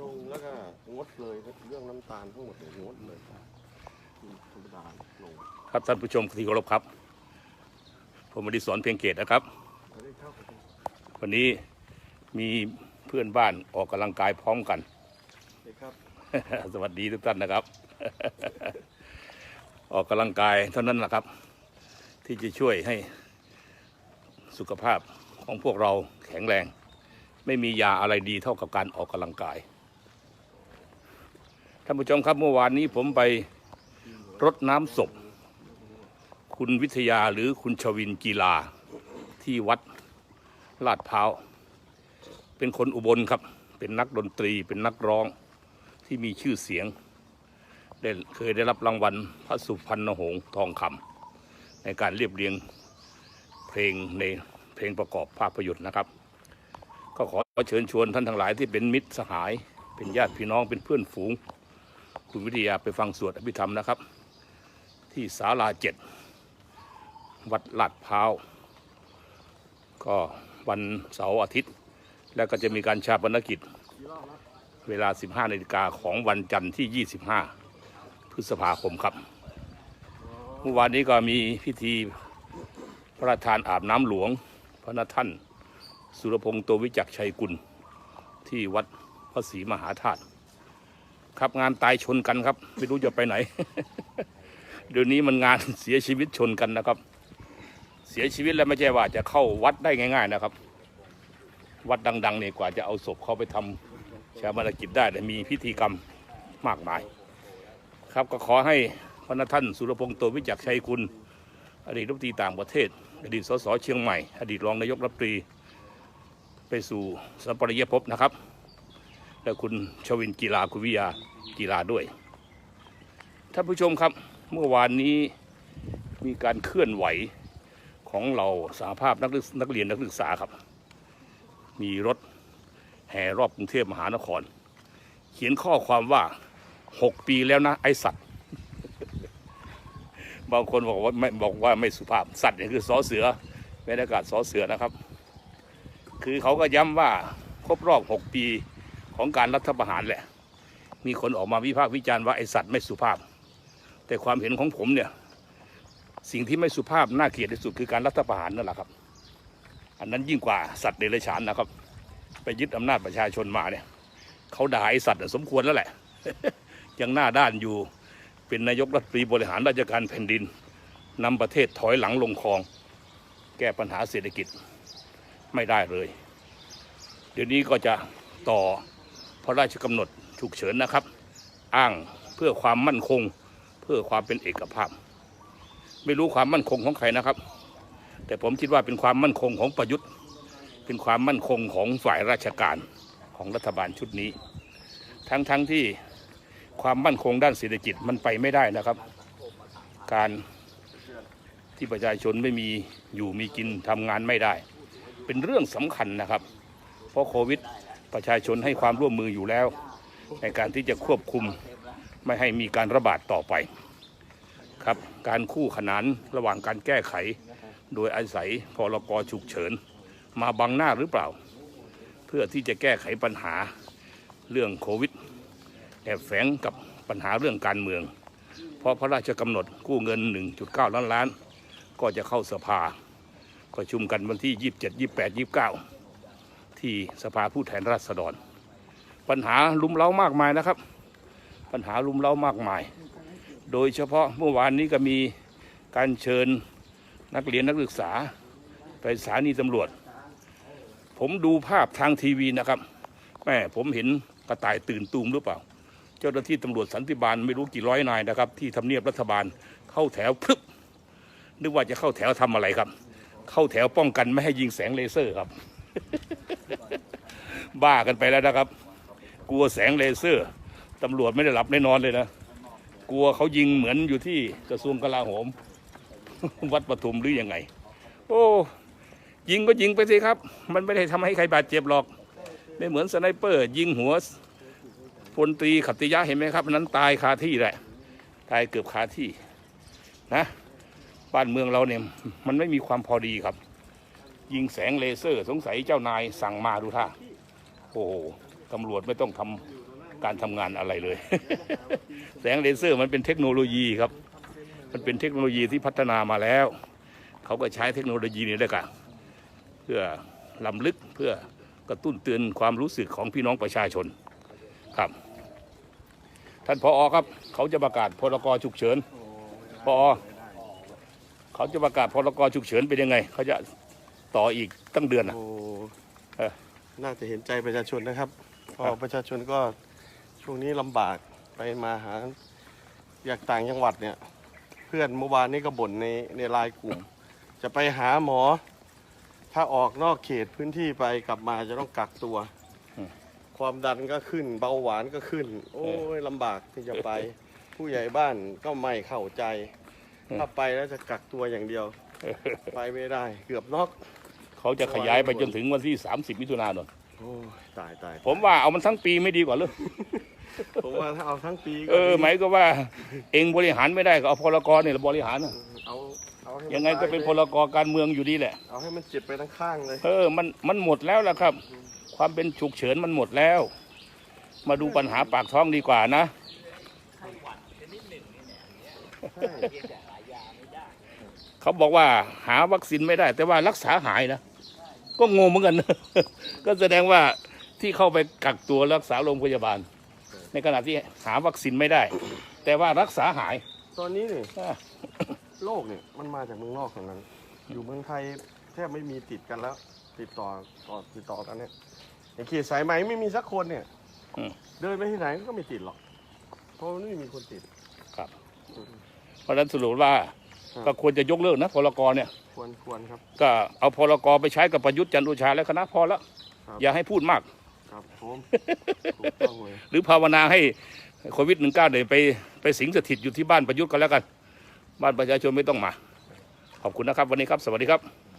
ตรงแล้วก็งดเลยเรื่องน้ำตาลทั้งหมดเลยงดเลยธรรมดาลงครับท่านผู้ชมที่เคารพครับ ผมอดิศรเพียงเกตนะครับไม่ได้เท่ากับวันนี้มีเพื่อนบ้านออกกำลังกายพร้อมกันเลยครับสวัสดีทุกท่านนะครับ ออกกำลังกายเท่านั้นแหละครับ ที่จะช่วยให้สุขภาพของพวกเราแข็งแรง ไม่มียาอะไรดีเท่ากับการออกกำลังกายท่านผู้ชมครับเมื่อวานนี้ผมไปรดน้ำศพ คุณวิทยาหรือคุณชวินกีฬาที่วัดลาดพร้าว เป็นคนอุบลครับ เป็นนักดนตรีเป็นนักร้องที่มีชื่อเสียงได้เคยได้รับรางวัลพระสุพรรณหงษ์ทองคำในการเรียบเรียงเพลงในเพลงประกอบภาพยนตร์นะครับ ก็ขอเชิญชวนท่านทั้งหลายที่เป็นมิตรสหาย เป็นญาติพี่น้องเป็นเพื่อนฝูง คุณวิทยาไปฟังสวดอภิธรรมนะครับ ที่ศาลาเจ็ดวัดลาดพร้าวก็วันเสาร์อาทิตย์ แล้วก็จะมีการชาปนกิจ เวลา 15นาฬิกาของวันจันทร์ที่ 25 พฤษภาคมครับเมื่อวานนี้ก็มีพิธีพระราชทานอาบน้ำหลวง พระนท่าน สุรพงษ์โตวิจักชัยกุล ที่วัดพระศรีมหาธาตุ ครับงานตายชนกันครับ ไม่รู้จะไปไหน เดี๋ยวนี้มันงานเสียชีวิตชนกันนะครับ เสียชีวิตแล้วไม่ใช่ว่าจะเข้าวัดได้ง่าย ๆนะครับ วัดดังๆเนี่ยกว่าจะเอาศพเขาไปทำชาปนกิจได้แต่มีพิธีกรรมมากมาย ครับก็ขอให้พระนท่านสุรพงษ์โตวิจักชัยคุณ อดีตรัฐมนตรีต่างประเทศ อดีตสสเชียงใหม่ อดีตรองนายกรัฐมนตรีไปสู่สัมปรายภพนะครับ และคุณชวินกีฬาคุณวิยากีฬาด้วยท่านผู้ชมครับเมื่อวานนี้มีการเคลื่อนไหวของเราสาภาพนักนักเรียนนักศึกษาครับ มีรถแห่รอบกรุงเทพมหานคร เขียนข้อความว่าหกปีแล้วนะไอสัตว์บางคนบอกว่าไม่บอกว่าไม่สุภาพสัตว์เนี่ยคือสอเสือไม่ได้อากาศสอเสือนะครับ คือเขาก็ย้ำว่าครบรอบหกปี ของการรัฐประหารแหละ มีคนออกมาวิพากษ์วิจารณ์ว่าไอสัตว์ไม่สุภาพ แต่ความเห็นของผมเนี่ย สิ่งที่ไม่สุภาพน่าเกลียดที่สุดคือการรัฐประหารนั่นแหละครับ อันนั้นยิ่งกว่าสัตว์เดรัจฉานนะครับ ไปยึดอำนาจประชาชนมาเนี่ยเขาด่าไอสัตว์สมควรแล้วแหละ ยังหน้าด้านอยู่เป็นนายกรัฐมนตรีบริหารราชการแผ่นดินนำประเทศถอยหลังลงคลอง แก้ปัญหาเศรษฐกิจไม่ได้เลย เดี๋ยวนี้ก็จะต่อ ระราชกำหนดฉุกเฉินนะครับ อ้างเพื่อความมั่นคง เพื่อความเป็นเอกภาพ ไม่รู้ความมั่นคงของใครนะครับ แต่ผมคิดว่าเป็นความมั่นคงของประยุทธ์ เป็นความมั่นคงของฝ่ายราชการของรัฐบาลชุดนี้ ทั้งๆทที่ความมั่นคงด้านเศรษฐกิจมันไปไม่ได้นะครับ การที่ประชาชนไม่มีอยู่มีกินทำงานไม่ได้ เป็นเรื่องสำคัญนะครับ เพราะโควิด ประชาชนให้ความร่วมมืออยู่แล้ว ในการที่จะควบคุมไม่ให้มีการระบาดต่อไปครับการคู่ขนานระหว่างการแก้ไข โดยอาศัยพรกฉุกเฉิน มาบังหน้าหรือเปล่า เพื่อที่จะแก้ไขปัญหาเรื่องโควิดแอบแฝงกับปัญหาเรื่องการเมือง เพราะพระราชกำหนดกู้เงิน 1.9 ล้านล้าน ก็จะเข้าสภาประชุมกันวันที่ 27 28 29 ที่สภาผู้แทนราษฎร ปัญหาลุมเล้ามากมายนะครับ ปัญหาลุมเล้ามากมาย โดยเฉพาะเมื่อวานนี้ก็มีการเชิญนักเรียนนักศึกษา ไปสถานีตำรวจ ผมดูภาพทางทีวีนะครับแม่ผมเห็นกระต่ายตื่นตูมหรือเปล่า เจ้าหน้าที่ตำรวจสันติบาลไม่รู้กี่ร้อยนายนะครับ ที่ทำเนียบรัฐบาลเข้าแถวพึบนึกว่าจะเข้าแถวทำอะไรครับ เข้าแถวป้องกันไม่ให้ยิงแสงเลเซอร์ครับ บ้ากันไปแล้วนะครับ กลัวแสงเลเซอร์ตำรวจไม่ได้หลับได้นอนเลยนะ กลัวเขายิงเหมือนอยู่ที่กระทรวงกลาโหม วัดปทุมหรือยังไง โอ้ยิงก็ยิงไปสิครับ มันไม่ได้ทำให้ใครบาดเจ็บหรอก ไม่เหมือนสไนเปอร์ ยิงหัวพลตรีขัตติยะเห็นไหมครับนั้นตายคาที่แหละ ตายเกือบคาที่นะบ้านเมืองเราเนี่ยมันไม่มีความพอดีครับ ยิงแสงเลเซอร์ สงสัยเจ้านายสั่งมาดูท่า โอ้โหตำรวจไม่ต้องทำการทำงานอะไรเลย แสงเลเซอร์มันเป็นเทคโนโลยีครับ มันเป็นเทคโนโลยีที่พัฒนามาแล้ว เขาก็ใช้เทคโนโลยีนี้ด้วยกันเพื่อลำลึกเพื่อกระตุ้นเตือนความรู้สึกของพี่น้องประชาชนครับ ท่านพออครับ เขาจะประกาศพรกฉุกเฉินพอเขาจะประกาศพรกฉุกเฉินเป็นยังไง เขาจะต่ออีกตั้งเดือนนะโอ้เออ น่าจะเห็นใจประชาชนนะครับเพราะครับประชาชนก็ช่วงนี้ลำบากไปมาหาอยากต่างจังหวัดเนี่ย เพื่อนเมื่อวานนี้ก็บ่นในในไลน์กลุ่ม จะไปหาหมอ ถ้าออกนอกเขตพื้นที่ไปกลับมาจะต้องกักตัว ความดันก็ขึ้น เบาหวานก็ขึ้น โอ้ยลำบากที่จะไป ผู้ใหญ่บ้านก็ไม่เข้าใจ ถ้าไปแล้วจะกักตัวอย่างเดียว ไปไม่ได้ เกือบนอก เขาจะขยายไปจนถึงวันที่ 30 มิถุนายนโอ้ยตายตายผมว่าเอามันทั้งปีไม่ดีกว่าเลยผมว่าถ้าเอาทั้งปีก็เออดีหมายก็ว่าเองบริหารไม่ได้ก็เอาพลกรเนี่ยบริหารน่ะเอาเอาให้มัยังไงก็เป็นพตายลกรการเมืองอยู่ดีแหละ เอาให้มันเจ็บไปทั้งข้างเลย เออมันมันหมดแล้วล่ะครับ ความเป็นฉุกเฉินมันหมดแล้ว มาดูปัญหาปากท้องดีกว่านะเขาบอกว่าหาวัคซีนไม่ได้ แต่ว่ารักษาหายนะ ก็งงเหมือนกัน ก็แสดงว่าที่เข้าไปกักตัวรักษาโรงพยาบาล ในขณะที่หาวัคซีนไม่ได้ แต่ว่ารักษาหาย ตอนนี้นี่อะโรคเนี่ยมันมาจากเมืองนอกทั้งนั้น อยู่เมืองไทยแทบไม่มีติดกันแล้ว ติดต่อต่อติดต่อกันเนี่ยอย่างเขตสายไหมไม่มีสักคนเนี่ยอืมเดินไปที่ไหนก็ไม่ติดหรอก เพราะมันไม่มีคนติดเพราะฉะนั้นสรุปว่า ครับ ก็ควรจะยกเลิกนะพลกรเนี่ย ควรควรครับ ก็เอาพลกรไปใช้กับประยุทธ์จันทร์โอชาแล้วคณะพอแล้วครับ อย่าให้พูดมาก ครับผมถูกต้องเลยหรือภาวนาให้โควิดหนึ่งเก้าเนี่ยไปไปสิงสถิตอยู่ที่บ้านประยุทธ์กันแล้วกัน บ้านประชาชนไม่ต้องมา ขอบคุณนะครับ วันนี้ครับ สวัสดีครับ